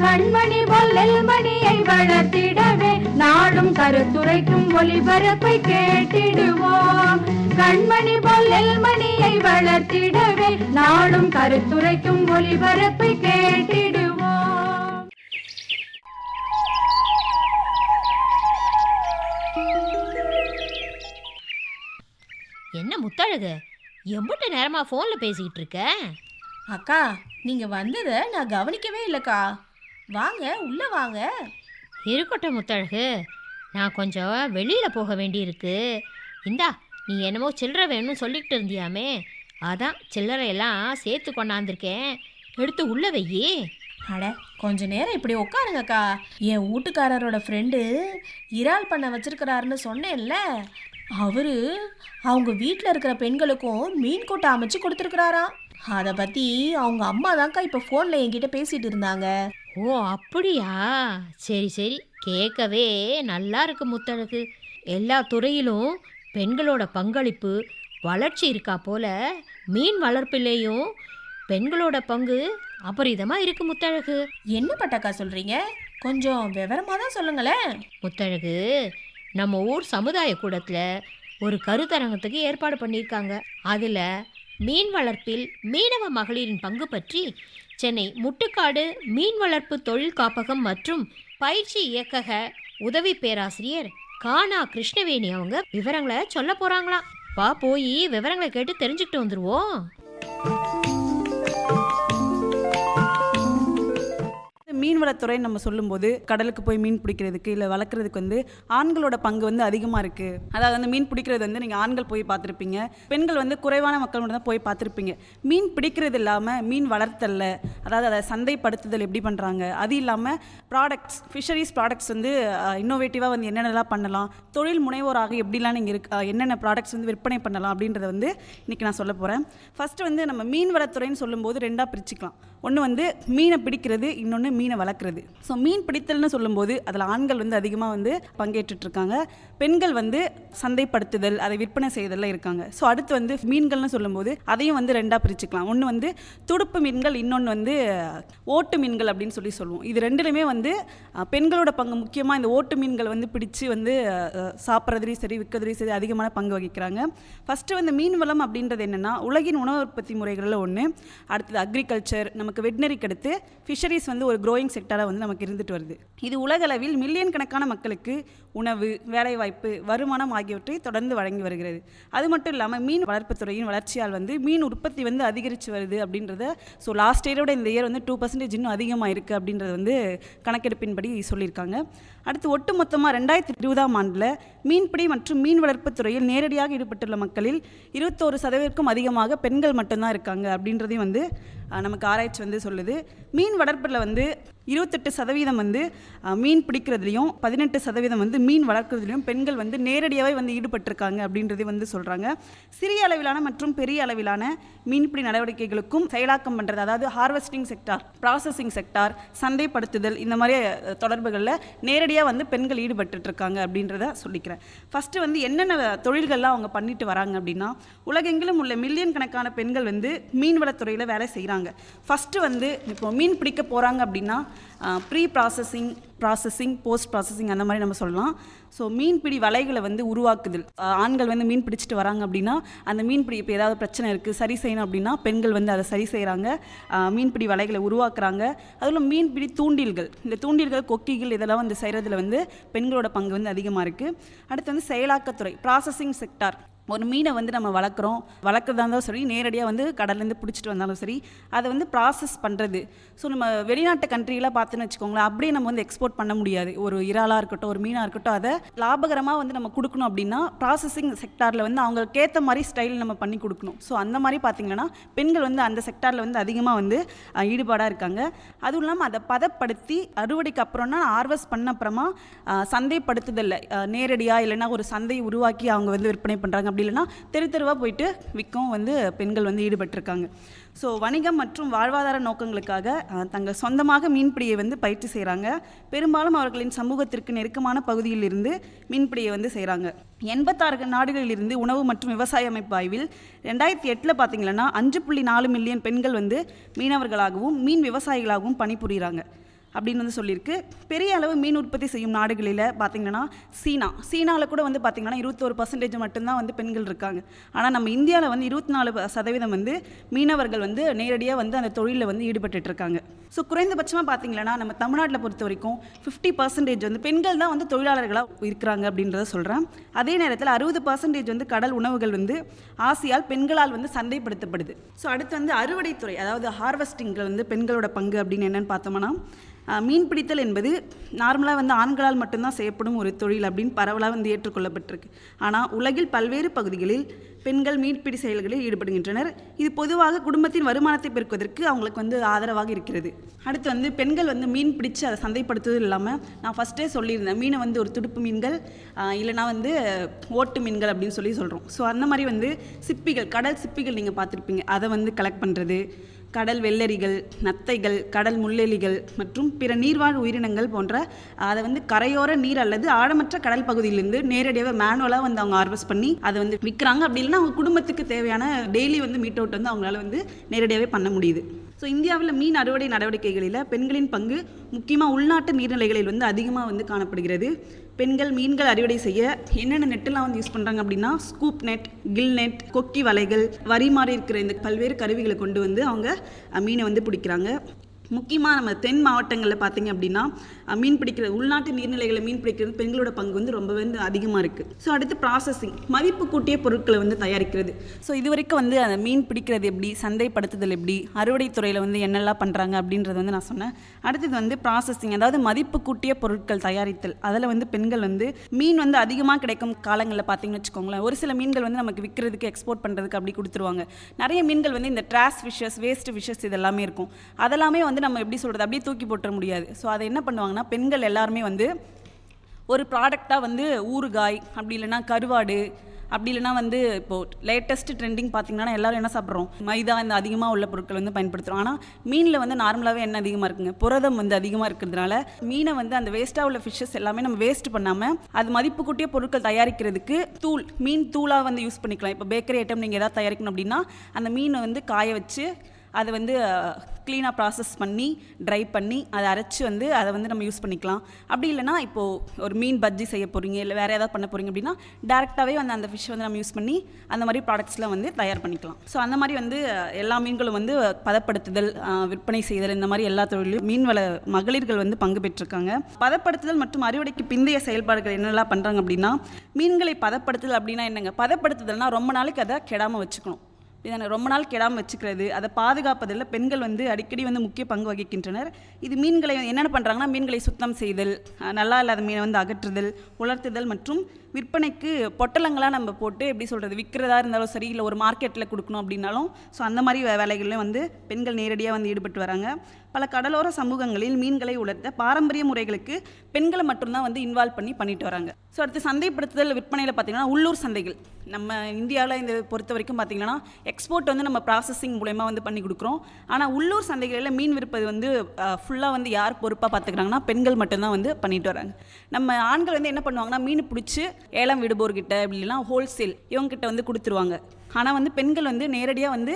கண்மணி பொல்லில் மணியை வளர்த்திடவே நாடும் கருத்துரைக்கும் ஒளிபரப்பை கேட்டிடுவோம். கண்மணி பொல்லில் மணியை வளர்த்திடவே நாடும் கருத்துரைக்கும் ஒளிபரப்பை கேட்டிடுவோம். என்ன முத்தழகு? எம்புட்டு நேரமா ஃபோன்ல பேசிக்கிட்டு இருக்க? அக்கா நீங்க வந்ததை நான் கவனிக்கவே இல்லக்கா. வாங்க உள்ள வாங்க. இருக்கட்டும் முத்தழகு. நான் கொஞ்சம் வெளியில போக வேண்டியிருக்கு. இந்தா நீ என்னமோ சில்லறை வேணும்னு சொல்லிக்கிட்டு இருந்தியாமே. அதான் சில்லறையெல்லாம் சேர்த்து கொண்டாந்துருக்கேன். எடுத்து உள்ள வையி. அட கொஞ்ச நேரம் இப்படி உட்காருங்கக்கா. என் வீட்டுக்காரரோட ஃப்ரெண்டு இறால் பண்ண வச்சிருக்கிறாருன்னு சொன்னேன்ல. அவரு அவங்க வீட்டில் இருக்கிற பெண்களுக்கும் மீன் கூட்டை அமைச்சு கொடுத்துருக்குறாராம். அதை பற்றி அவங்க அம்மா தான்க்கா இப்போ ஃபோனில் என்கிட்ட பேசிட்டு இருந்தாங்க. ஓ அப்படியா? சரி சரி. கேட்கவே நல்லா இருக்கு முத்தழகு. எல்லா துறையிலும் பெண்களோட பங்களிப்பு வளர்ச்சி இருக்கா போல. மீன் வளர்ப்பிலேயும் பெண்களோட பங்கு அபரிதமாக இருக்கு முத்தழகு. என்ன பட்டக்கா சொல்கிறீங்க கொஞ்சம் விவரமாக தான் சொல்லுங்களேன். முத்தழகு நம்ம ஊர் சமுதாய கூடத்தில் ஒரு கருத்தரங்கத்துக்கு ஏற்பாடு பண்ணியிருக்காங்க. அதில் மீன் வளர்ப்பில் மீனவ மகளிரின் பங்கு பற்றி சென்னை முட்டுக்காடு மீன் வளர்ப்பு தொழில் காப்பகம் மற்றும் பயிற்சி இயக்கக உதவி பேராசிரியர் கானா கிருஷ்ணவேணி அவங்க விவரங்களை சொல்ல போறாங்களாம். வா போய் விவரங்களை கேட்டு தெரிஞ்சுக்கிட்டு வந்துருவோம். மீன்வளத்துறைன்னு நம்ம சொல்லும்போது கடலுக்கு போய் மீன் பிடிக்கிறதுக்கு இல்லை வளர்க்குறதுக்கு வந்து ஆண்களோட பங்கு வந்து அதிகமாக இருக்குது அதாவது வந்து மீன் பிடிக்கிறது வந்து நீங்கள் ஆண்கள் போய் பார்த்துருப்பீங்க. பெண்கள் வந்து குறைவான மக்கள் மட்டும் தான் போய் பார்த்துருப்பீங்க. மீன் பிடிக்கிறது இல்லாமல் மீன் வளர்த்தல்ல. அதாவது அதை சந்தைப்படுத்துதல் எப்படி பண்ணுறாங்க அது இல்லாமல் ப்ராடக்ட்ஸ் ஃபிஷரிஸ் ப்ராடக்ட்ஸ் வந்து இன்னோவேட்டிவாக வந்து என்னென்னலாம் பண்ணலாம்? தொழில் முனைவோராக எப்படிலாம் நீங்கள் இருக்கு என்னென்ன ப்ராடக்ட்ஸ் வந்து விற்பனை பண்ணலாம்? அப்படின்றத வந்து இன்றைக்கி நான் சொல்ல போகிறேன் ஃபஸ்ட்டு வந்து நம்ம மீன் வளத்துறைன்னு சொல்லும்போது ரெண்டாக பிரிச்சுக்கலாம். ஒன்று வந்து மீனை பிடிக்கிறது இன்னொன்று மீன் மீனை வளர்க்குறது. ஸோ மீன் பிடித்தல்னு சொல்லும்போது அதில் ஆண்கள் வந்து அதிகமாக வந்து பங்கேற்றுட்டு இருக்காங்க பெண்கள் வந்து சந்தைப்படுத்துதல் அதை விற்பனை செய்தலில் இருக்காங்க. ஸோ அடுத்து வந்து மீன்கள்னு சொல்லும்போது அதையும் வந்து ரெண்டாக பிரிச்சுக்கலாம். ஒன்று வந்து துடுப்பு மீன்கள் இன்னொன்று வந்து ஓட்டு மீன்கள் அப்படின்னு சொல்லி சொல்லுவோம். இது ரெண்டுலையுமே வந்து பெண்களோட பங்கு முக்கியமாக இந்த ஓட்டு மீன்கள் வந்து பிடிச்சு வந்து சாப்பிட்றதுலையும் சரி விற்கிறதுலையும் சரி அதிகமான பங்கு வகிக்கிறாங்க. ஃபஸ்ட்டு வந்து மீன் வளம் அப்படின்றது என்னென்னா உலகின் உணவு உற்பத்தி முறைகளில் ஒன்று அடுத்தது அக்ரிகல்ச்சர் நமக்கு வெட்னரிக்கு அடுத்து ஃபிஷரிஸ் வந்து ஒரு க்ரோயிங் செக்டராக வந்து நமக்கு இருந்துட்டு வருது. இது உலகளவில் மில்லியன் கணக்கான மக்களுக்கு உணவு வேலைவாய்ப்பு வருமானம் ஆகியவற்றை தொடர்ந்து வழங்கி வருகிறது. அது மட்டும் இல்லாமல் மீன் வளர்ப்புத்துறையின் வளர்ச்சியால் வந்து மீன் உற்பத்தி வந்து அதிகரித்து வருது அப்படின்றத ஸோ லாஸ்ட் இயரோட இந்த இயர் வந்து டூ பர்சன்டேஜ் இன்னும் அதிகமாக இருக்குது அப்படின்றது வந்து கணக்கெடுப்பின்படி சொல்லியிருக்காங்க. அடுத்து ஒட்டுமொத்தமாக ரெண்டாயிரத்தி இருபதாம் ஆண்டில் மீன்பிடி மற்றும் மீன் வளர்ப்பு துறையில் நேரடியாக ஈடுபட்டுள்ள மக்களில் இருபத்தோரு சதவீதக்கும் அதிகமாக பெண்கள் மட்டும்தான் இருக்காங்க அப்படின்றதையும் வந்து நமக்கு ஆராய்ச்சி வந்து சொல்லுது. மீன் வளர்ப்பில் வந்து இருபத்தெட்டு சதவீதம் வந்து மீன் பிடிக்கிறதுலையும் பதினெட்டு சதவீதம் வந்து மீன் வளர்க்குறதுலையும் பெண்கள் வந்து நேரடியாகவே வந்து ஈடுபட்டிருக்காங்க அப்படின்றது வந்து சொல்கிறாங்க சிறிய அளவிலான மற்றும் பெரிய அளவிலான மீன்பிடி நடவடிக்கைகளுக்கும் செயலாக்கம் பண்ணுறது அதாவது ஹார்வெஸ்டிங் செக்டார் ப்ராசஸிங் செக்டார் சந்தைப்படுத்துதல் இந்த மாதிரி தொடர்புகளில் நேரடியாக வந்து பெண்கள் ஈடுபட்டுருக்காங்க அப்படின்றத சொல்லிக்கிறேன். ஃபஸ்ட்டு வந்து என்னென்ன தொழில்கள்லாம் அவங்க பண்ணிட்டு வராங்க அப்படின்னா உலகெங்கிலும் உள்ள மில்லியன் கணக்கான பெண்கள் வந்து மீன்வளத்துறையில் வேலை செய்கிறாங்க ஃபஸ்ட்டு வந்து இப்போ மீன் பிடிக்க போகிறாங்க அப்படின்னா pre processing processing post processing அந்த மாதிரி நம்ம சொல்லலாம். ஸோ மீன்பிடி வலைகளை வந்து உருவாக்குதல். ஆண்கள் வந்து மீன் பிடிச்சிட்டு வராங்க அப்படின்னா அந்த மீன்பிடி இப்போ ஏதாவது பிரச்சனை இருக்குது சரி செய்யணும் அப்படின்னா பெண்கள் வந்து அதை சரி செய்கிறாங்க மீன்பிடி வலைகளை உருவாக்குறாங்க. அதில் மீன்பிடி தூண்டில்கள். இந்த தூண்டில்கள் கொக்கிகள் இதெல்லாம் வந்து செய்கிறதுல வந்து பெண்களோட பங்கு வந்து அதிகமாக இருக்குது அடுத்து வந்து செயலாக்கத்துறை ப்ராசஸிங் செக்டார் ஒரு மீனை வந்து நம்ம வளர்க்குறோம் வளர்க்குறதா இருந்தாலும் சரி நேரடியாக வந்து கடல்லேருந்து பிடிச்சிட்டு வந்தாலும் சரி அதை வந்து ப்ராசஸ் பண்ணுறது ஸோ நம்ம வெளிநாட்டு கண்ட்ரியெலாம் பார்த்துன்னு வச்சுக்கோங்களேன் அப்படியே நம்ம வந்து எக்ஸ்போர்ட் பண்ண முடியாது. ஒரு இறாலாக இருக்கட்டும் ஒரு மீனாக இருக்கட்டும் அதை லாபகரமாக வந்து நம்ம கொடுக்கணும் அப்படின்னா ப்ராசஸிங் செக்டாரில் வந்து அவங்களுக்கு ஏற்ற மாதிரி ஸ்டைல் நம்ம பண்ணி கொடுக்கணும். ஸோ அந்த மாதிரி பார்த்திங்கன்னா பெண்கள் வந்து அந்த செக்டாரில் வந்து அதிகமாக வந்து ஈடுபாடாக இருக்காங்க. அதுவும் இல்லாமல் அதை பதப்படுத்தி அறுவடைக்கு அப்புறம்னா ஆர்வஸ் பண்ண அப்புறமா அஹ், நேரடியாக இல்லைன்னா ஒரு சந்தை உருவாக்கி அவங்க வந்து விற்பனை பண்ணுறாங்க அப்படி இல்லைன்னா தெரு தெருவாக போயிட்டு விற்கவும் வந்து பெண்கள் வந்து ஈடுபட்டிருக்காங்க. ஸோ வணிகம் மற்றும் வாழ்வாதார நோக்கங்களுக்காக தங்கள் சொந்தமாக மீன்பிடியை வந்து பயிற்சி செய்கிறாங்க பெரும்பாலும் அவர்களின் சமூகத்திற்கு நெருக்கமான பகுதியில் இருந்து மீன்பிடியை வந்து செய்கிறாங்க எண்பத்தாறு நாடுகளிலிருந்து உணவு மற்றும் விவசாய அமைப்பு ஆய்வில் ரெண்டாயிரத்தி எட்டில் பார்த்தீங்கன்னா அஞ்சு புள்ளி நாலு மில்லியன் பெண்கள் வந்து மீனவர்களாகவும் மீன் விவசாயிகளாகவும் பணிபுரிகிறாங்க அப்படின்னு வந்து சொல்லியிருக்கு. பெரிய அளவு மீன் உற்பத்தி செய்யும் நாடுகளில் பார்த்தீங்கன்னா சீனா. சீனாவில் கூட வந்து பார்த்தீங்கன்னா இருபத்தோரு பர்சன்டேஜ் மட்டும்தான் வந்து பெண்கள் இருக்காங்க. ஆனால் நம்ம இந்தியாவில் வந்து இருபத்தி நாலு சதவீதம் வந்து மீனவர்கள் வந்து நேரடியாக வந்து அந்த தொழிலில் வந்து ஈடுபட்டுட்டு இருக்காங்க. ஸோ குறைந்தபட்சமாக பார்த்தீங்கன்னா நம்ம தமிழ்நாட்டில் பொறுத்த வரைக்கும் ஃபிஃப்டி பர்சன்டேஜ் வந்து பெண்கள் தான் வந்து தொழிலாளர்களாக இருக்கிறாங்க அப்படின்றத சொல்கிறேன் அதே நேரத்தில் அறுபது பர்சன்டேஜ் வந்து கடல் உணவுகள் வந்து ஆசியால் பெண்களால் வந்து சந்தைப்படுத்தப்படுது. ஸோ அடுத்து வந்து அறுவடைத்துறை அதாவது ஹார்வெஸ்டிங்கில் வந்து பெண்களோட பங்கு அப்படின்னு என்னென்னு பார்த்தோம்னா மீன் பிடித்தல் என்பது நார்மலாக வந்து ஆண்களால் மட்டும்தான் செய்யப்படும் ஒரு தொழில் அப்படின்னு பரவலாக வந்து ஏற்றுக்கொள்ளப்பட்டிருக்கு. ஆனால் உலகில் பல்வேறு பகுதிகளில் பெண்கள் மீன்பிடி செயல்களில் ஈடுபடுகின்றனர். இது பொதுவாக குடும்பத்தின் வருமானத்தை பெருக்குவதற்கு அவங்களுக்கு வந்து ஆதரவாக இருக்கிறது. அடுத்து வந்து பெண்கள் வந்து மீன் பிடிச்சு அதை சந்தைப்படுத்துவதும் இல்லாமல் நான் ஃபஸ்ட்டே சொல்லியிருந்தேன். மீனை வந்து ஒரு துடுப்பு மீன்கள் இல்லைனா வந்து ஓட்டு மீன்கள் அப்படின்னு சொல்லி சொல்கிறோம் ஸோ அந்த மாதிரி வந்து சிப்பிகள் கடல் சிப்பிகள் நீங்கள் பார்த்துருப்பீங்க. அதை வந்து கலெக்ட் பண்ணுறது கடல் வெள்ளரிகள் நத்தைகள் கடல் முள்ளெலிகள் மற்றும் பிற நீர்வாழ் உயிரினங்கள் போன்ற அதை வந்து கரையோர நீர் அல்லது ஆழமற்ற கடல் பகுதியிலிருந்து நேரடியாக மேனுவலாக வந்து அவங்க ஹார்வெஸ்ட் பண்ணி அதை வந்து விற்கிறாங்க. அப்படி இல்லைன்னா அவங்க குடும்பத்துக்கு தேவையான டெய்லி வந்து மீட் அவுட் வந்து அவங்களால வந்து நேரடியாகவே பண்ண முடியுது. ஸோ இந்தியாவில் மீன் அறுவடை நடவடிக்கைகளில் பெண்களின் பங்கு முக்கியமாக உள்நாட்டு நீர்நிலைகளில் வந்து அதிகமாக வந்து காணப்படுகிறது. பெண்கள் மீன்கள் அறுவடை செய்ய என்னென்ன நெட்டெல்லாம் வந்து யூஸ் பண்ணுறாங்க அப்படின்னா ஸ்கூப் நெட் கில் நெட் கொக்கி வலைகள் வரி மாறி இருக்கிற இந்த பல்வேறு கருவிகளை கொண்டு வந்து அவங்க மீனை வந்து பிடிக்கிறாங்க. முக்கியமாக நம்ம தென் மாவட்டங்களில் பார்த்தீங்க அப்படின்னா மீன் பிடிக்கிற உள்நாட்டு நீர்நிலைகளை மீன் பிடிக்கிறது பெண்களோட பங்கு வந்து ரொம்பவே வந்து அதிகமாக இருக்குது ஸோ அடுத்து ப்ராசஸிங் மதிப்பு கூட்டிய பொருட்களை வந்து தயாரிக்கிறது. ஸோ இது வரைக்கும் வந்து அந்த மீன் பிடிக்கிறது எப்படி சந்தைப்படுத்துதல் எப்படி அறுவடை துறையில் வந்து என்னெல்லாம் பண்ணுறாங்க அப்படின்றது வந்து நான் சொன்னேன். அடுத்தது வந்து ப்ராசஸிங் அதாவது மதிப்பு கூட்டிய பொருட்கள் தயாரித்தல். அதில் வந்து பெண்கள் வந்து மீன் வந்து அதிகமாக கிடைக்கும் காலங்களில் பார்த்தீங்கன்னு வச்சுக்கோங்களேன் ஒரு சில மீன்கள் வந்து நமக்கு விற்கிறதுக்கு எக்ஸ்போர்ட் பண்ணுறதுக்கு அப்படி கொடுத்துருவாங்க. நிறைய மீன்கள் வந்து இந்த ட்ராஸ் ஃபிஷஸ் வேஸ்ட் ஃபிஷஸ் இதெல்லாமே இருக்கும். அதெல்லாமே வந்து நம்ம எப்படி சொல்கிறது அப்படியே தூக்கி போட்டுற முடியாது. ஸோ அதை என்ன பண்ணுவாங்கன்னா பெண்கள் எல்லாருமே வந்து ஒரு ப்ராடக்டாக வந்து ஊறுகாய் அப்படி இல்லைன்னா கருவாடு அப்படி இல்லைன்னா வந்து இப்போது லேட்டஸ்ட் ட்ரெண்டிங் பார்த்தீங்கன்னா எல்லாரும் என்ன சாப்பிட்றோம்? மைதா இந்த அதிகமாக உள்ள பொருட்கள் வந்து பயன்படுத்துகிறோம் ஆனால் மீனில் வந்து நார்மலாகவே என்ன அதிகமாக இருக்குங்க. புரதம் வந்து அதிகமாக இருக்கிறதுனால மீனை வந்து அந்த வேஸ்ட்டாக உள்ள ஃபிஷ்ஷஸ் எல்லாமே நம்ம வேஸ்ட் பண்ணாமல் அது மதிப்பு கூட்டிய பொருட்கள் தயாரிக்கிறதுக்கு தூள் மீன் தூளாக வந்து யூஸ் பண்ணிக்கலாம். இப்போ பேக்கரி ஐட்டம் நீங்கள் எதாவது தயாரிக்கணும் அப்படின்னா அந்த மீனை வந்து காய வச்சு அதை வந்து க்ளீனாக ப்ராசஸ் பண்ணி ட்ரை பண்ணி அதை அரைச்சி வந்து அதை வந்து நம்ம யூஸ் பண்ணிக்கலாம். அப்படி இல்லைனா இப்போது ஒரு மீன் பஜ்ஜி செய்ய போகிறீங்க இல்லை வேறு ஏதாவது பண்ண போகிறீங்க அப்படின்னா டேரெக்டாகவே வந்து அந்த ஃபிஷ் வந்து நம்ம யூஸ் பண்ணி அந்த மாதிரி ப்ராடக்ட்ஸ்லாம் வந்து தயார் பண்ணிக்கலாம். ஸோ அந்த மாதிரி வந்து எல்லா மீன்களும் வந்து பதப்படுத்துதல் விற்பனை செய்தல் இந்த மாதிரி எல்லா தொழிலும் மீன்வள மகளிர்கள் வந்து பங்கு பெற்றிருக்காங்க. பதப்படுத்துதல் மற்றும் அறுவடைக்கு பிந்தைய செயல்பாடுகள் என்னெல்லாம் பண்ணுறாங்க அப்படின்னா மீன்களை பதப்படுத்துதல் அப்படின்னா என்னங்க? பதப்படுத்துதல்னால் ரொம்ப நாளைக்கு அதை கெடாமல் வச்சுக்கணும். இதனை ரொம்ப நாள் கெடாமல் வச்சுக்கிறது அதை பாதுகாப்பதில் பெண்கள் வந்து அடிக்கடி வந்து முக்கிய பங்கு வகிக்கின்றனர். இது மீன்களை என்னென்ன பண்ணுறாங்கன்னா மீன்களை சுத்தம் செய்தல் நல்லா இல்லாத மீனை வந்து அகற்றுதல் உலர்த்துதல் மற்றும் விற்பனைக்கு பொட்டலங்களாக நம்ம போட்டு எப்படி சொல்கிறது விற்கிறதா இருந்தாலும் சரி இல்லை ஒரு மார்க்கெட்டில் கொடுக்கணும் அப்படின்னாலும் ஸோ அந்த மாதிரி வே- வந்து பெண்கள் நேரடியாக வந்து ஈடுபட்டு வராங்க. பல கடலோர சமூகங்களில் மீன்களை உலர்த்த பாரம்பரிய முறைகளுக்கு பெண்களை மட்டும்தான் வந்து இன்வால்வ் பண்ணி பண்ணிட்டு வராங்க. ஸோ அடுத்து சந்தைப்படுத்துதல் விற்பனையில் பார்த்தீங்கன்னா உள்ளூர் சந்தைகள். நம்ம இந்தியாவில் இந்த பொறுத்த வரைக்கும் பார்த்தீங்கன்னா எக்ஸ்போர்ட் வந்து நம்ம ப்ராசஸிங் மூலயமா வந்து பண்ணி கொடுக்குறோம். ஆனால் உள்ளூர் சந்தைகளில் மீன் விற்பது வந்து ஃபுல்லாக வந்து யார் பொறுப்பாக பார்த்துக்கிறாங்கன்னா பெண்கள் மட்டும்தான் வந்து பண்ணிட்டு வராங்க. நம்ம ஆண்கள் வந்து என்ன பண்ணுவாங்கன்னா மீன் பிடிச்சி ஏலம் விடுபோர்கிட்ட இப்படிலாம் ஹோல்சேல் இவங்ககிட்ட வந்து கொடுத்துருவாங்க. ஆனால் வந்து பெண்கள் வந்து நேரடியாக வந்து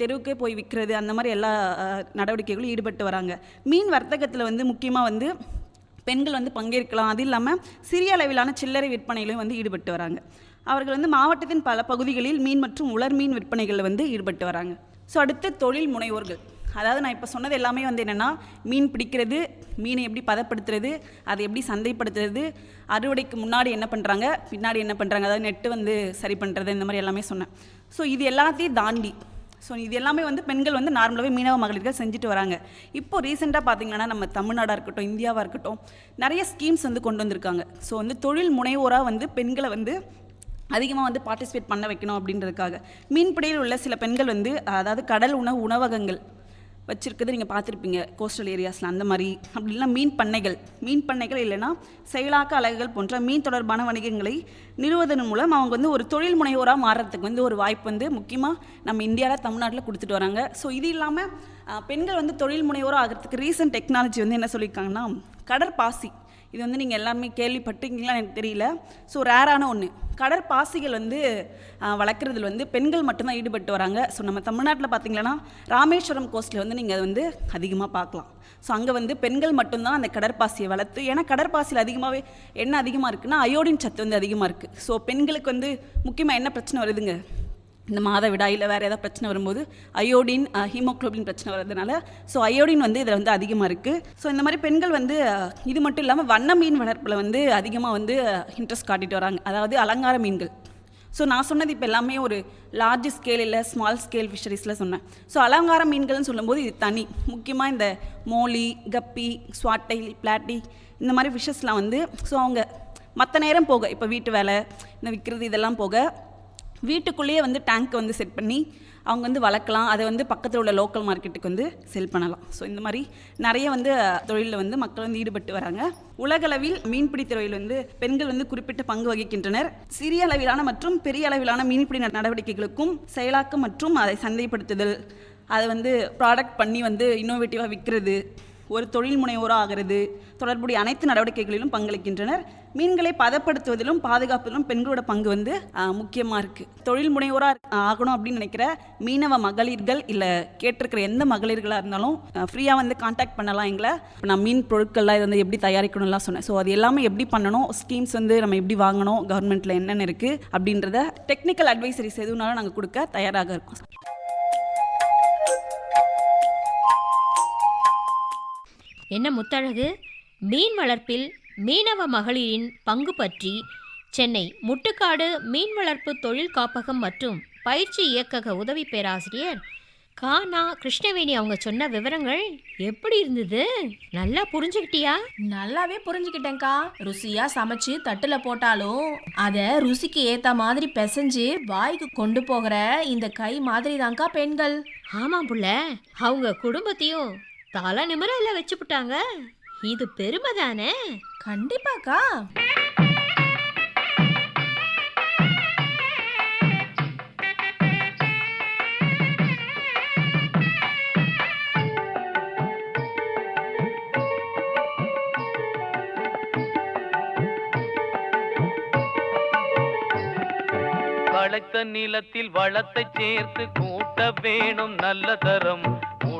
தெருவுக்கே போய் விற்கிறது அந்த மாதிரி எல்லா நடவடிக்கைகளும் ஈடுபட்டு வராங்க. மீன் வர்த்தகத்தில் வந்து முக்கியமாக வந்து பெண்கள் வந்து பங்கேற்கலாம். அது இல்லாமல் சிறிய அளவிலான சில்லறை விற்பனையிலும் வந்து ஈடுபட்டு வராங்க. அவர்கள் வந்து மாவட்டத்தின் பல பகுதிகளில் மீன் மற்றும் உலர் மீன் விற்பனைகளில் வந்து ஈடுபட்டு வராங்க. ஸோ அடுத்து தொழில் முனைவோர்கள். அதாவது நான் இப்போ சொன்னது எல்லாமே வந்து என்னென்னா மீன் பிடிக்கிறது மீனை எப்படி பதப்படுத்துறது அதை எப்படி சந்தைப்படுத்துறது அறுவடைக்கு முன்னாடி என்ன பண்ணுறாங்க பின்னாடி என்ன பண்ணுறாங்க அதாவது நெட்டு வந்து சரி பண்ணுறது இந்த மாதிரி எல்லாமே சொன்னேன். ஸோ இது எல்லாத்தையும் தாண்டி ஸோ இது எல்லாமே வந்து பெண்கள் வந்து நார்மலாகவே மீனவ மகளிர்கள் செஞ்சுட்டு வராங்க. இப்போ ரீசெண்டாக பார்த்தீங்கன்னா நம்ம தமிழ்நாடாக இருக்கட்டும் இந்தியாவாக இருக்கட்டும் நிறைய ஸ்கீம்ஸ் வந்து கொண்டு வந்திருக்காங்க. ஸோ வந்து தொழில் முனைவோராக வந்து பெண்களை வந்து அதிகமாக வந்து பார்ட்டிசிபேட் பண்ண வைக்கணும் அப்படின்றதுக்காக. மீன்பிடியில் உள்ள சில பெண்கள் வந்து அதாவது கடல் உணவு உணவகங்கள் வச்சுருக்கிறது நீங்கள் பார்த்துருப்பீங்க. கோஸ்டல் ஏரியாஸில் அந்த மாதிரி அப்படி இல்லைனா மீன் பண்ணைகள். மீன் பண்ணைகள் இல்லைன்னா செயலாக்க அலகுகள் போன்ற மீன் தொடர்பான வணிகங்களை நிறுவதன் மூலம் அவங்க வந்து ஒரு தொழில் முனைவோராக மாறுறதுக்கு வந்து ஒரு வாய்ப்பு வந்து முக்கியமாக நம்ம இந்தியாவில் தமிழ்நாட்டில் கொடுத்துட்டு வராங்க. ஸோ இது இல்லாமல் பெண்கள் வந்து தொழில் முனைவோராக ஆகிறதுக்கு ரீசன்ட் டெக்னாலஜி வந்து என்ன சொல்லியிருக்காங்கன்னா கடற்பாசி. இது வந்து நீங்கள் எல்லாமே கேள்விப்பட்டீங்களா எனக்கு தெரியல. ஸோ ரேரான ஒன்று கடற்பாசிகள் வந்து வளர்க்குறதுல வந்து பெண்கள் மட்டும்தான் ஈடுபட்டு வராங்க. ஸோ நம்ம தமிழ்நாட்டில் பார்த்தீங்கன்னா ராமேஸ்வரம் கோஸ்ட்டில் வந்து நீங்கள் அதை வந்து அதிகமாக பார்க்கலாம் ஸோ அங்கே வந்து பெண்கள் மட்டும்தான் அந்த கடற்பாசியை வளர்த்து ஏன்னா கடற்பாசியில் அதிகமாகவே என்ன அதிகமாக இருக்குன்னா அயோடின் சத்து வந்து அதிகமாக இருக்குது ஸோ பெண்களுக்கு வந்து முக்கியமாக என்ன பிரச்சனை வருதுங்க? இந்த மாதவிடாயில் வேறு ஏதாவது பிரச்சனை வரும்போது அயோடின் ஹீமோக்ளோபின் பிரச்சனை வர்றதுனால ஸோ அயோடின் வந்து இதில் வந்து அதிகமாக இருக்குது ஸோ இந்த மாதிரி பெண்கள் வந்து இது மட்டும் இல்லாமல் வண்ண மீன் வளர்ப்பில் வந்து அதிகமாக வந்து இன்ட்ரெஸ்ட் காட்டிட்டு வராங்க. அதாவது அலங்கார மீன்கள். ஸோ நான் சொன்னது இப்போ எல்லாமே ஒரு லார்ஜ் ஸ்கேல் இல்லை ஸ்மால் ஸ்கேல் ஃபிஷரிஸில் சொன்னேன். ஸோ அலங்கார மீன்கள்னு சொல்லும்போது இது தனி. முக்கியமாக இந்த மோலி கப்பி ஸ்வாட்டைல் பிளாட்டி இந்த மாதிரி ஃபிஷஸ்லாம் வந்து ஸோ அவங்க மற்ற நேரம் போக இப்போ வீட்டு வேலை இந்த விற்கிறது இதெல்லாம் போக வீட்டுக்குள்ளேயே வந்து டேங்க்கை வந்து செட் பண்ணி அவங்க வந்து வளர்க்கலாம். அதை வந்து பக்கத்தில் உள்ள லோக்கல் மார்க்கெட்டுக்கு வந்து செல் பண்ணலாம். ஸோ இந்த மாதிரி நிறைய வந்து தொழிலில் வந்து மக்கள் வந்து ஈடுபட்டு வராங்க. உலகளவில் மீன்பிடி துறையில் வந்து பெண்கள் வந்து குறிப்பிட்ட பங்கு வகிக்கின்றனர். சிறிய அளவிலான மற்றும் பெரிய அளவிலான மீன்பிடி நடவடிக்கைகளுக்கும் செயலாக்கம் மற்றும் அதை சந்தைப்படுத்துதல் அதை வந்து ப்ராடக்ட் பண்ணி வந்து இன்னோவேட்டிவாக விற்கிறது ஒரு தொழில் முனைவோராக ஆகிறது தொடர்புடைய அனைத்து நடவடிக்கைகளிலும் பங்களிக்கின்றனர். மீன்களை பதப்படுத்துவதிலும் பாதுகாப்பதிலும் பெண்களோட பங்கு வந்து முக்கியமாக இருக்குது தொழில் முனைவோராக ஆகணும் அப்படின்னு நினைக்கிற மீனவ மகளிர்கள் இல்லை கேட்டிருக்கிற எந்த மகளிர்களாக இருந்தாலும் ஃப்ரீயாக வந்து காண்டாக்ட் பண்ணலாம் எங்களை. இப்போ நான் மீன் பொருட்கள்லாம் இது வந்து எப்படி தயாரிக்கணும்லாம் சொன்னேன். ஸோ அது எல்லாமே எப்படி பண்ணணும்? ஸ்கீம்ஸ் வந்து நம்ம எப்படி வாங்கணும்? கவர்மெண்ட்டில் என்னென்ன இருக்குது அப்படின்றத டெக்னிக்கல் அட்வைசரிஸ் எதுனாலும் நாங்கள் கொடுக்க தயாராக இருக்கோம். என்ன முத்தழகு? மீன் வளர்ப்பில் மீனவ மகளிரின் பங்கு பற்றி சென்னை முட்டுக்காடு மீன் வளர்ப்பு தொழில் காப்பகம் மற்றும் பயிற்சி இயக்கக உதவி பேராசிரியர் கானா கிருஷ்ணவேணி அவங்க சொன்ன விவரங்கள் எப்படி இருந்தது? நல்லா புரிஞ்சுக்கிட்டியா? நல்லாவே புரிஞ்சுக்கிட்டேன்க்கா ருசியா சமைச்சு தட்டுல போட்டாலும் அத ருசிக்கு ஏத்த மாதிரி பிசைஞ்சு வாய்க்கு கொண்டு போகிற இந்த கை மாதிரி தான்க்கா பெண்கள். ஆமாம் புள்ள. அவங்க குடும்பத்தையும் தலை நிமிர வச்சுப்புட்டாங்க இது பெருமை தானே கண்டிப்பாக்கா. வளைத்த நிலத்தில் வளத்தை சேர்த்து கூட்ட வேணும் நல்ல தரம்.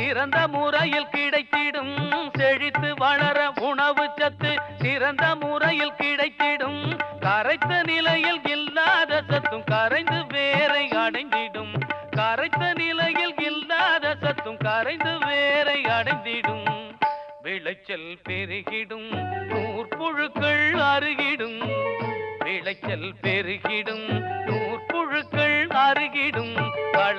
சிறந்த முறையில் கிடைத்திடும் செழித்து வளர உணவு சத்து சிறந்த முறையில் கிடைத்திடும். கரைத்த நிலையில் இல்லாத சத்தும் கரைந்து வேரை அடைந்திடும். கரைத்த நிலையில் இல்லாத சத்தும் கரைந்து வேரை அடைந்திடும். விளைச்சல் பெருகிடும் நூற்புழுக்கள் அருகிடும். விளைச்சல் பெருகிடும் நூற்புழுக்கள் அருகிடும்.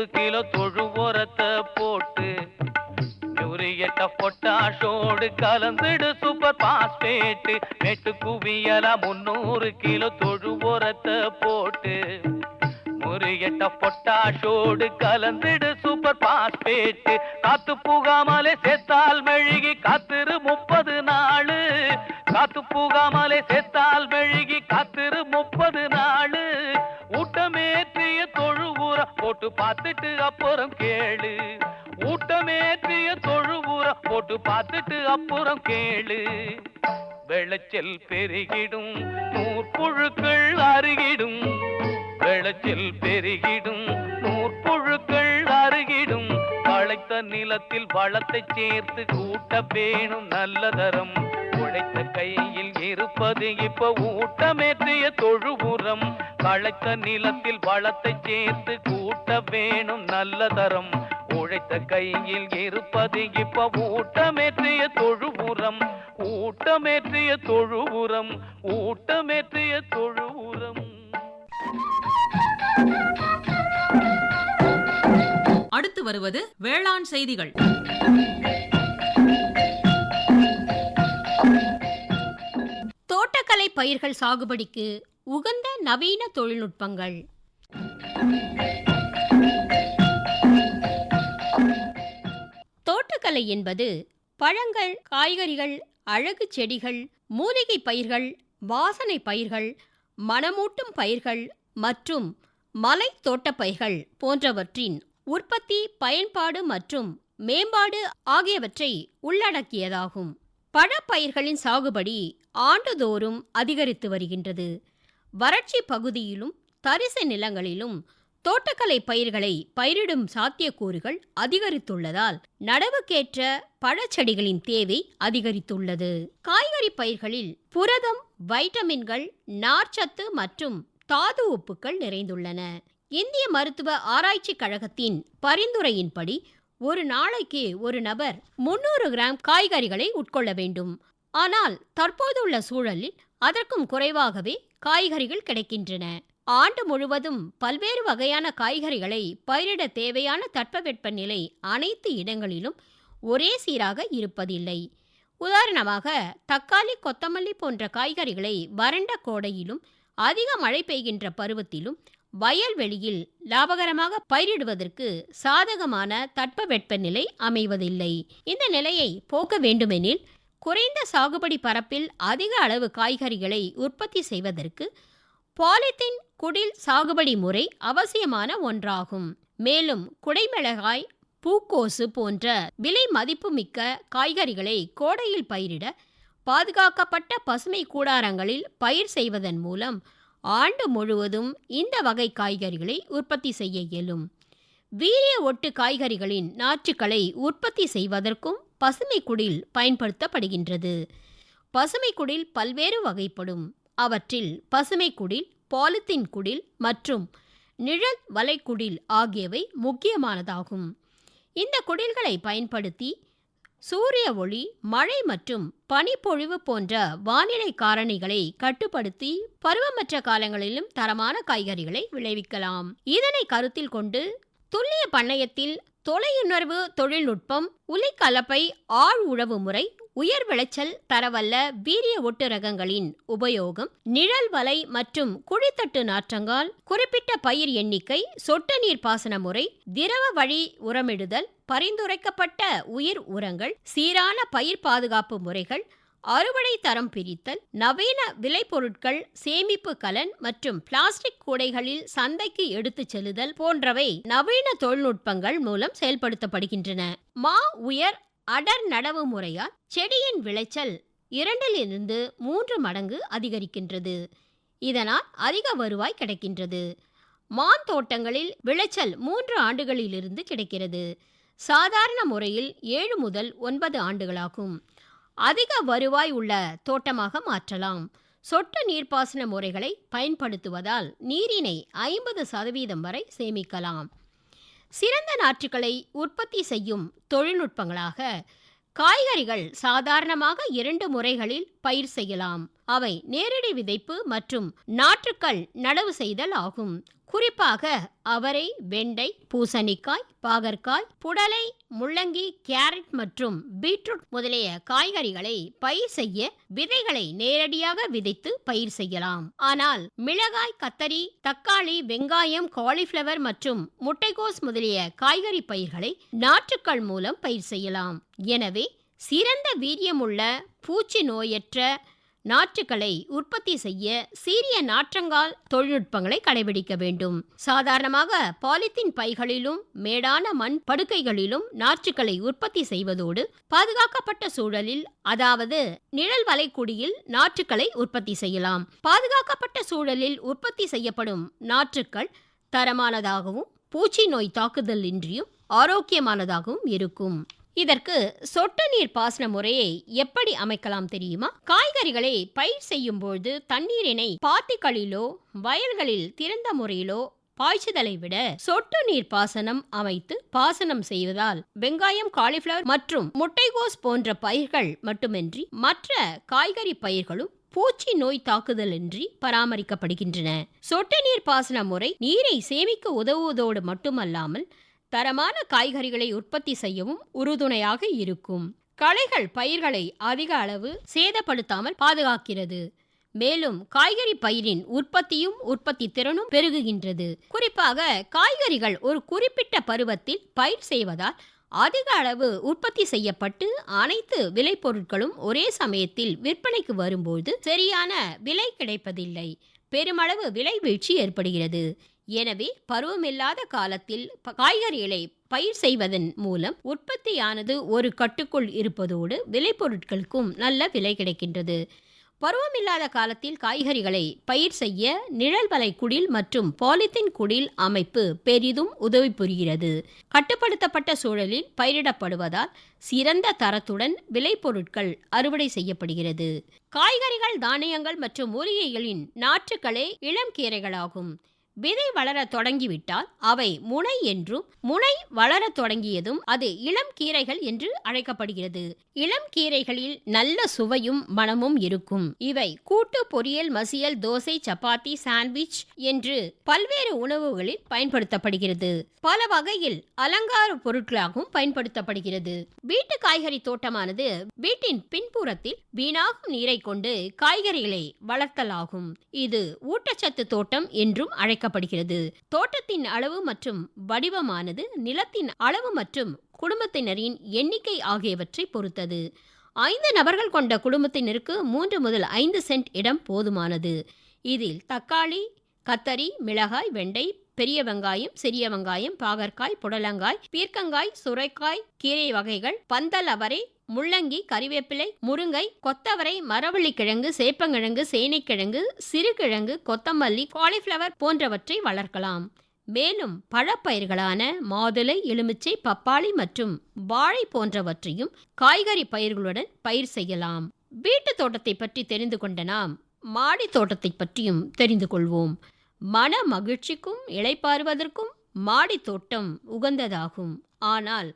குவியல கிலோ தொழு உரத்தை போட்டு யூரியட்ட பொட்டாஷோடு கலந்துடு சூப்பர் பாஸ்பேட்டு மேட்டு குவியலா முன்னூறு கிலோ தொழு உரத்தை போட்டு முறியட்ட பொட்டாஷோடு கலந்துடு சூப்பர் பாஸ்பேட்டு காத்து புகாமலே செத்தால் மெழுகி காத்திரு முப்பது நாளு. காத்து புகாமலே செத்தால் மெழுகி காத்திரு முப்பது நாளு. போட்டு பார்த்துட்டு அப்புறம் கேளு. ஊட்டமேற்றிய தொழுவுரம் போட்டு பார்த்துட்டு அப்புறம் கேளு. விளைச்சல் பெருகிடும் நூற்புழுக்கள் அருகிடும். விளைச்சல் பெருகிடும் நூற்புழுக்கள் அருகிடும். முளைத்த நிலத்தில் வளத்தை சேர்த்து கூட்ட வேணும் நல்ல தரம். உழைத்த கையில் இருப்பது இப்ப ஊட்டமேற்றிய தொழுபுறம் களைத்த நிலத்தில் வளத்தை சேர்த்து கூட்ட வேணும் நல்ல தரம். உழைத்த கையில் இருப்பது இப்ப ஊட்டமேற்றிய தொழுபுறம் ஊட்டமேற்றிய தொழுபுறம் ஊட்டமேற்றிய தொழு அடுத்து வருவது வேளாண் செய்திகள். தோட்டக்கலை பயிர்கள் சாகுபடிக்கு உகந்த நவீன தொழில்நுட்பங்கள். தோட்டக்கலை என்பது பழங்கள் காய்கறிகள் அழகு செடிகள் மூலிகை பயிர்கள் வாசனை பயிர்கள் மணமூட்டும் பயிர்கள் மற்றும் மலை தோட்டப்பயிர்கள் போன்றவற்றின் உற்பத்தி பயன்பாடு மற்றும் மேம்பாடு ஆகியவற்றை உள்ளடக்கியதாகும். பழப்பயிர்களின் சாகுபடி ஆண்டுதோறும் அதிகரித்து வருகின்றது. வறட்சி பகுதியிலும் தரிசு நிலங்களிலும் தோட்டக்கலை பயிர்களை பயிரிடும் சாத்தியக்கூறுகள் அதிகரித்துள்ளதால் நடவுக்கேற்ற பழச்செடிகளின் தேவை அதிகரித்துள்ளது. காய்கறி பயிர்களில் புரதம் வைட்டமின்கள் நார்ச்சத்து மற்றும் தாது உப்புக்கள் நிறைந்துள்ளன. இந்திய மருத்துவ ஆராய்ச்சி கழகத்தின் பரிந்துரையின்படி ஒரு நாளைக்கு ஒரு நபர் முன்னூறு கிராம் காய்கறிகளை உட்கொள்ள வேண்டும். ஆனால் தற்போதுள்ள சூழலில் அதற்கும் குறைவாகவே காய்கறிகள் கிடைக்கின்றன. ஆண்டு முழுவதும் பல்வேறு வகையான காய்கறிகளை பயிரிட தேவையான தட்பவெப்பநிலை அனைத்து இடங்களிலும் ஒரே சீராக இருப்பதில்லை. உதாரணமாக தக்காளி கொத்தமல்லி போன்ற காய்கறிகளை வறண்ட கோடையிலும் அதிக மழை பெய்கின்ற பருவத்திலும் வயல்வெளியில் லாபகரமாக பயிரிடுவதற்கு சாதகமான தட்பவெப்பநிலை அமைவதில்லை. இந்த நிலையை போக்க வேண்டுமெனில் குறைந்த சாகுபடி பரப்பில் அதிக அளவு காய்கறிகளை உற்பத்தி செய்வதற்கு பாலித்தீன் குடில் சாகுபடி முறை அவசியமான ஒன்றாகும். மேலும் குடைமிளகாய் பூக்கோசு போன்ற விலை மதிப்புமிக்க காய்கறிகளை கோடையில் பயிரிட பாதுகாக்கப்பட்ட பசுமை கூடாரங்களில் பயிர் செய்வதன் மூலம் ஆண்டு முழுவதும் இந்த வகை காய்கறிகளை உற்பத்தி செய்ய இயலும். வீரிய ஒட்டு காய்கறிகளின் நாற்றுக்களை உற்பத்தி செய்வதற்கும் பசுமை குடில் பயன்படுத்தப்படுகின்றது. பசுமை குடில் பல்வேறு வகைப்படும். அவற்றில் பசுமை குடில் பாலித்தீன் குடில் மற்றும் நிழல் வலைக்குடில் ஆகியவை முக்கியமானதாகும். இந்த குடில்களை பயன்படுத்தி சூரிய ஒளி மழை மற்றும் பனிப்பொழிவு போன்ற வானிலை காரணிகளை கட்டுப்படுத்தி பருவமற்ற காலங்களிலும் தரமான காய்கறிகளை விளைவிக்கலாம். இதனை கருத்தில் கொண்டு துல்லிய பண்ணையத்தில் தொலையுணர்வு தொழில்நுட்பம் உலைக்கலப்பை ஆழ் உழவு முறை உயர் விளைச்சல் தரவல்ல வீரிய ஒட்டு ரகங்களின் உபயோகம் நிழல் வலை மற்றும் குழித்தட்டு நாற்றங்கால் குறிப்பிட்ட பயிர் எண்ணிக்கை சொட்டு நீர் பாசன முறை திரவ வழி உரமிடுதல் பரிந்துரைக்கப்பட்ட உயிர் உரங்கள் சீரான பயிர் பாதுகாப்பு முறைகள் அறுவடை தரம் பிரித்தல் நவீன விளைபொருட்கள் சேமிப்பு கலன் மற்றும் பிளாஸ்டிக் கூடைகளில் சந்தைக்கு எடுத்துச் செல்லுதல் போன்றவை நவீன தொழில்நுட்பங்கள் மூலம் செயல்படுத்தப்படுகின்றன. மா உயர் அடர் நடவு முறையால் செடியின் விளைச்சல் இரண்டிலிருந்து மூன்று மடங்கு அதிகரிக்கின்றது. இதனால் அதிக வருவாய் கிடைக்கின்றது. மான் தோட்டங்களில் விளைச்சல் மூன்று ஆண்டுகளிலிருந்து கிடைக்கிறது. சாதாரண முறையில் ஏழு முதல் ஒன்பது ஆண்டுகளாகும். அதிக வருவாய் உள்ள தோட்டமாக மாற்றலாம். சொட்டு நீர்ப்பாசன முறைகளை பயன்படுத்துவதால் நீரினை ஐம்பது சதவீதம் வரை சேமிக்கலாம். சிறந்த நாற்றுகளை உற்பத்தி செய்யும் தொழில்நுட்பங்களாக காய்கறிகள் சாதாரணமாக இரண்டு முறைகளில் பயிர் செய்யலாம். அவை நேரடி விதைப்பு மற்றும் நாற்றுக்கள் நடவு செய்தல் ஆகும். குறிப்பாக அவரை வெண்டை பூசணிக்காய் பாகற்காய் புடலை முள்ளங்கி கேரட் மற்றும் பீட்ரூட் முதலிய காய்கறிகளை பயிர் செய்ய விதைகளை நேரடியாக விதைத்து பயிர் செய்யலாம். ஆனால் மிளகாய் கத்தரி தக்காளி வெங்காயம் காலிஃப்ளவர் மற்றும் முட்டைகோஸ் முதலிய காய்கறி பயிர்களை நாற்றுக்கள் மூலம் பயிர் செய்யலாம். எனவே சிறந்த வீரியமுள்ள பூச்சி நோயற்ற நாற்றுகளை உற்பத்தி செய்ய சீரிய நாற்றங்கால் தொழில்நுட்பங்களை கடைபிடிக்க வேண்டும். சாதாரணமாக பாலித்தீன் பைகளிலும் மேடான மண் படுக்கைகளிலும் நாற்றுகளை உற்பத்தி செய்வதோடு பாதுகாக்கப்பட்ட சூழலில் அதாவது நிழல் வலைக்குடியில் நாற்றுகளை உற்பத்தி செய்யலாம். பாதுகாக்கப்பட்ட சூழலில் உற்பத்தி செய்யப்படும் நாற்றுக்கள் தரமானதாகவும் பூச்சி நோய் தாக்குதல் இன்றியும் ஆரோக்கியமானதாகவும் இருக்கும். இதற்கு சொட்டு நீர் பாசன முறையை எப்படி அமைக்கலாம் தெரியுமா? காய்கறிகளை பயிர் செய்யும் பொழுது தண்ணீரினை பாத்திகளிலோ வயல்களில் திறந்த முறையிலோ பாய்ச்சுதலை விட சொட்டு நீர் பாசனம் அமைத்து பாசனம் செய்வதால் வெங்காயம் காலிஃபிளவர் மற்றும் முட்டைகோஸ் போன்ற பயிர்கள் மட்டுமின்றி மற்ற காய்கறி பயிர்களும் பூச்சி நோய் தாக்குதலின்றி பராமரிக்கப்படுகின்றன. சொட்டு நீர் பாசன முறை நீரை சேமிக்க உதவுவதோடு மட்டுமல்லாமல் தரமான காய்கறிகளை உற்பத்தி செய்யவும் உறுதுணையாக இருக்கும். களைகள் பயிர்களை அதிக அளவு சேதப்படுத்தாமல் பாதுகாக்கிறது. மேலும் காய்கறி பயிரின் உற்பத்தியும் உற்பத்தி திறனும் பெருகுகின்றது. குறிப்பாக காய்கறிகள் ஒரு குறிப்பிட்ட பருவத்தில் பயிர் செய்வதால் அதிக அளவு உற்பத்தி செய்யப்பட்டு அனைத்து விளைபொருட்களும் ஒரே சமயத்தில் விற்பனைக்கு வரும்போது சரியான விலை கிடைப்பதில்லை. பெருமளவு விலை வீழ்ச்சி ஏற்படுகிறது. எனவே பருவமில்லாத காலத்தில் காய்கறிகளை பயிர் செய்வதன் மூலம் உற்பத்தியானது ஒரு கட்டுக்குள் இருப்பதோடு விளைபொருட்களுக்கும் நல்ல விலை கிடைக்கின்றது. பருவமில்லாத காலத்தில் காய்கறிகளை பயிர் செய்ய நிழல் வலை குடில் மற்றும் பாலித்தீன் குடில் அமைப்பு பெரிதும் உதவி புரிகிறது. கட்டுப்படுத்தப்பட்ட சூழலில் பயிரிடப்படுவதால் சிறந்த தரத்துடன் விளைபொருட்கள் அறுவடை செய்யப்படுகிறது. காய்கறிகள் தானியங்கள் மற்றும் மூலிகைகளின் நாற்றுக்களே இளம் கீரைகளாகும். விதை வளரத் தொடங்கிவிட்டால் அவை முனை என்றும் முனை வளரத் தொடங்கியதும் அது இளம் கீரைகள் என்று அழைக்கப்படுகிறது. இளம் கீரைகளில் நல்ல சுவையும் மனமும் இருக்கும். இவை கூட்டு பொரியல் மசியல் தோசை சப்பாத்தி சாண்ட்விச் என்று பல்வேறு உணவுகளில் பயன்படுத்தப்படுகிறது. பல வகையில் அலங்கார பொருட்களாகவும் பயன்படுத்தப்படுகிறது. வீட்டு காய்கறி தோட்டமானது வீட்டின் பின்புறத்தில் வீணாகும் நீரை கொண்டு காய்கறிகளை வளர்த்தலாகும். இது ஊட்டச்சத்து தோட்டம் என்றும் அழைக்கப்படுகிறது. தோட்டத்தின் அளவு மற்றும் வடிவமானது நிலத்தின் அளவு மற்றும் குடும்பத்தினரின் எண்ணிக்கை ஆகியவற்றை பொறுத்தது. ஐந்து நபர்கள் கொண்ட குடும்பத்தினருக்கு மூன்று முதல் ஐந்து சென்ட் இடம் போதுமானது. இதில் தக்காளி கத்தரி மிளகாய் வெண்டை பெரிய வெங்காயம் சிறிய வெங்காயம் பாகற்காய் புடலங்காய் பீர்க்கங்காய் சுரைக்காய் கீரை வகைகள் பந்தல் அவரை முள்ளங்கி கறிவேப்பிலை முருங்கை கொத்தவரை மரவள்ளிக்கிழங்கு சேப்பங்கிழங்கு சேனைக்கிழங்கு சிறுகிழங்கு கொத்தமல்லி காலிஃப்ளவர் போன்றவற்றை வளர்க்கலாம். மேலும் பழப்பயிர்களான மாதுளை எலுமிச்சை பப்பாளி மற்றும் வாழை போன்றவற்றையும் காய்கறி பயிர்களுடன் பயிர் செய்யலாம். வீட்டு தோட்டத்தை பற்றி தெரிந்து கொண்ட நாம் மாடி தோட்டத்தை பற்றியும் தெரிந்து கொள்வோம். மன மகிழ்ச்சிக்கும் இளைப்பாறுவதற்கும் மாடி தோட்டம் உகந்ததாகும். ஆனால்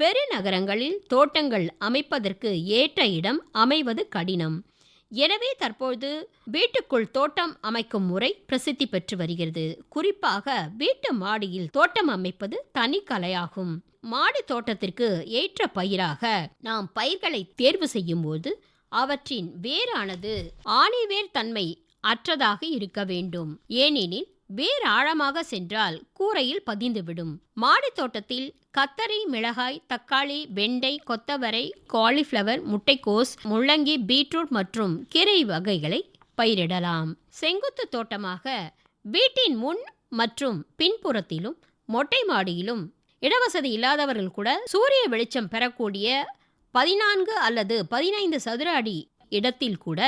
பெருநகரங்களில் தோட்டங்கள் அமைப்பதற்கு ஏற்ற இடம் அமைவது கடினம். எனவே தற்பொழுது வீட்டுக்குள் தோட்டம் அமைக்கும் முறை பிரசித்தி பெற்று வருகிறது. குறிப்பாக வீட்டு மாடியில் தோட்டம் அமைப்பது தனி கலையாகும். மாடி தோட்டத்திற்கு ஏற்ற பயிராக நாம் பயிர்களை தேர்வு செய்யும் போது அவற்றின் வேரானது ஆணிவேர் தன்மை அற்றதாக இருக்க வேண்டும். ஏனெனில் வேர் ஆழமாக சென்றால் கூரையில் பதிந்துவிடும். மாடி தோட்டத்தில் கத்தரி மிளகாய் தக்காளி வெண்டை கொத்தவரை காலிஃப்ளவர் முட்டைக்கோஸ் முள்ளங்கி பீட்ரூட் மற்றும் கீரை வகைகளை பயிரிடலாம். செங்குத்து தோட்டமாக வீட்டின் முன் மற்றும் பின்புறத்திலும் மொட்டை மாடியிலும் இடவசதி இல்லாதவர்கள் கூட சூரிய வெளிச்சம் பெறக்கூடிய பதினான்கு அல்லது பதினைந்து சதுர அடி இடத்தில் கூட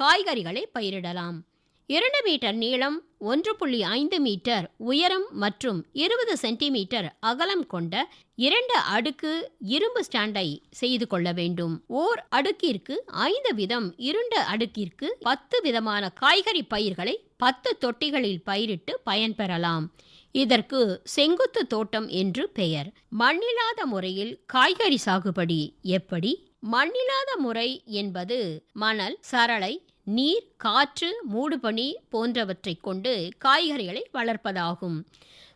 காய்கறிகளை பயிரிடலாம். இரண்டு மீட்டர் நீளம் ஒன்று புள்ளி ஐந்து மீட்டர் உயரம் மற்றும் இருபது சென்டிமீட்டர் அகலம் கொண்ட இரண்டு அடுக்கு இரும்பு ஸ்டாண்டை செய்து கொள்ள வேண்டும். ஓர் அடுக்கிற்கு ஐந்து விதம் இரண்டு அடுக்கிற்கு பத்து விதமான காய்கறி பயிர்களை பத்து தொட்டிகளில் பயிரிட்டு பயன்பெறலாம் இதற்கு செங்குத்து தோட்டம் என்று பெயர். மண்ணில்லாத முறையில் காய்கறி சாகுபடி எப்படி? மண்ணில்லாத முறை என்பது மணல் சரளை நீர் காற்று மூடுபனி போன்றவற்றைக் கொண்டு காய்கறிகளை வளர்ப்பதாகும்.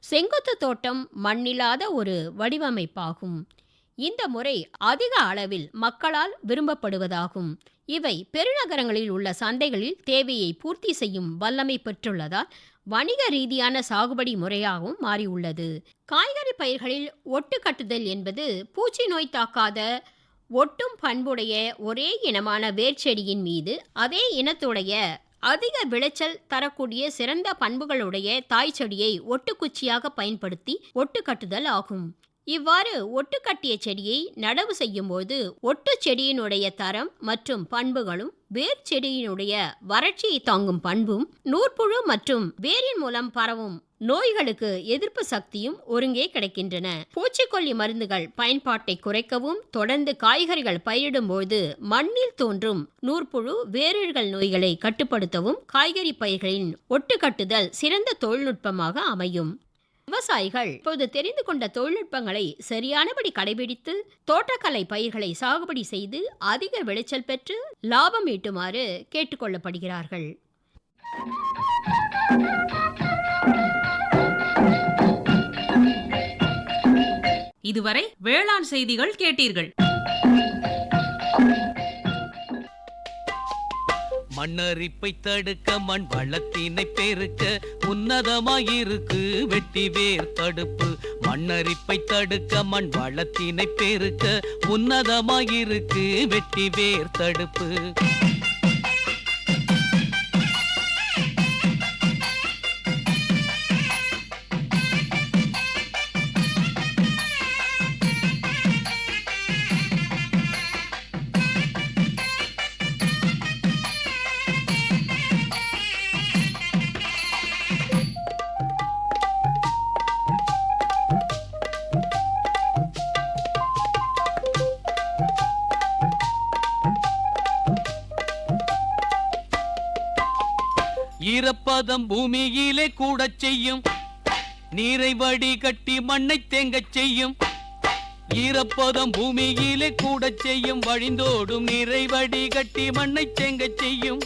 செங்குத்து தோட்டம் மண்ணில்லாத ஒரு வடிவமைப்பாகும். இந்த முறை அதிக அளவில் மக்களால் விரும்பப்படுவதாகும். இவை பெருநகரங்களில் உள்ள சந்தைகளில் தேவையை பூர்த்தி செய்யும் வல்லமை பெற்றுள்ளதால் வணிக ரீதியான சாகுபடி முறையாகவும் மாறியுள்ளது. காய்கறி பயிர்களில் ஒட்டு கட்டுதல் என்பது பூச்சி நோய் தாக்காத ஒட்டும் பண்புடைய ஒரே இனமான வேர்ச்செடியின் மீது அதே இனத்துடைய அதிக விளைச்சல் தரக்கூடிய சிறந்த பண்புகளுடைய தாய் செடியை ஒட்டுக்குச்சியாக பயன்படுத்தி ஒட்டு கட்டுதல் ஆகும். இவ்வாறு ஒட்டு கட்டிய செடியை நடவு செய்யும்போது ஒட்டு செடியினுடைய தரம் மற்றும் பண்புகளும் வேர் செடியினுடைய வறட்சியை தாங்கும் பண்பும் நூற்புழு மற்றும் வேரின் மூலம் பரவும் நோய்களுக்கு எதிர்ப்பு சக்தியும் ஒருங்கே கிடைக்கின்றன. பூச்சிக்கொல்லி மருந்துகள் பயன்பாட்டை குறைக்கவும் தொடர்ந்து காய்கறிகள் பயிரிடும்போது மண்ணில் தோன்றும் நூற்புழு வேரிழ்கள் நோய்களை கட்டுப்படுத்தவும் காய்கறி பயிர்களின் ஒட்டுக்கட்டுதல் சிறந்த தொழில்நுட்பமாக அமையும். விவசாயிகள் இப்போது தெரிந்து கொண்ட தொழில்நுட்பங்களை சரியானபடி கடைபிடித்து தோட்டக்கலை பயிர்களை சாகுபடி செய்து அதிக விளைச்சல் பெற்று லாபம் ஈட்டுமாறு கேட்டுக்கொள்ளப்படுகிறார்கள். இதுவரை வேளாண் செய்திகள் கேட்டீர்கள். மண்ணரிப்பை தடுக்க மண் வளத்தினை பெருக்க உன்னதமாயிருக்கு வெட்டி வேர் தடுப்பு. மண்ணரிப்பை தடுக்க மண் வளத்தினை பெருக்க உன்னதமாயிருக்கு வெட்டி வேர் தடுப்பு. ஈரப்பதம் பூமியிலே கூடச் செய்யும். நீரை வடி கட்டி மண்ணை தேங்கச் செய்யும். ஈரப்பதம் பூமியிலே கூடச் செய்யும். வழிந்தோடும் நீரை வடி கட்டி மண்ணை தேங்கச் செய்யும்.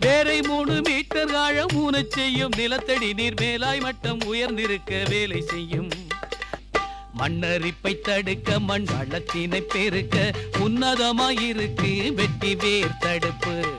வேரை மூணு மீட்டர் ஆழம் ஊனச் செய்யும். நிலத்தடி நீர் மேலாய் மட்டம் உயர்ந்திருக்க வேலை செய்யும். மண்ணரிப்பை தடுக்க மண் வளத்தினை பெருக்க உன்னதமாயிருக்கு வெட்டி வேர் தடுப்பு.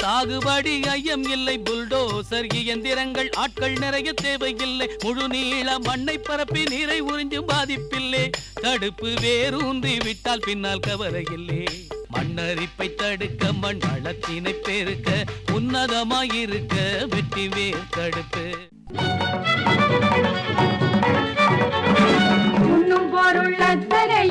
சாகுபடி ஐயம் இல்லை. புல்டோசர் இயந்திரங்கள் ஆட்கள் நிறைய தேவையில்லை. முழு நீள மண்ணை பரப்பி நீரை உறிஞ்சும் பாதிப்பில்லை. தடுப்பு வேரூன்றி விட்டால் பின்னால் கவரையில்லை மண்ணரிப்பை தடுக்க மண் வளத்தினை பெருக்க உன்னதமாயிருக்க வெட்டி வேர் தடுப்பு உண்ணும்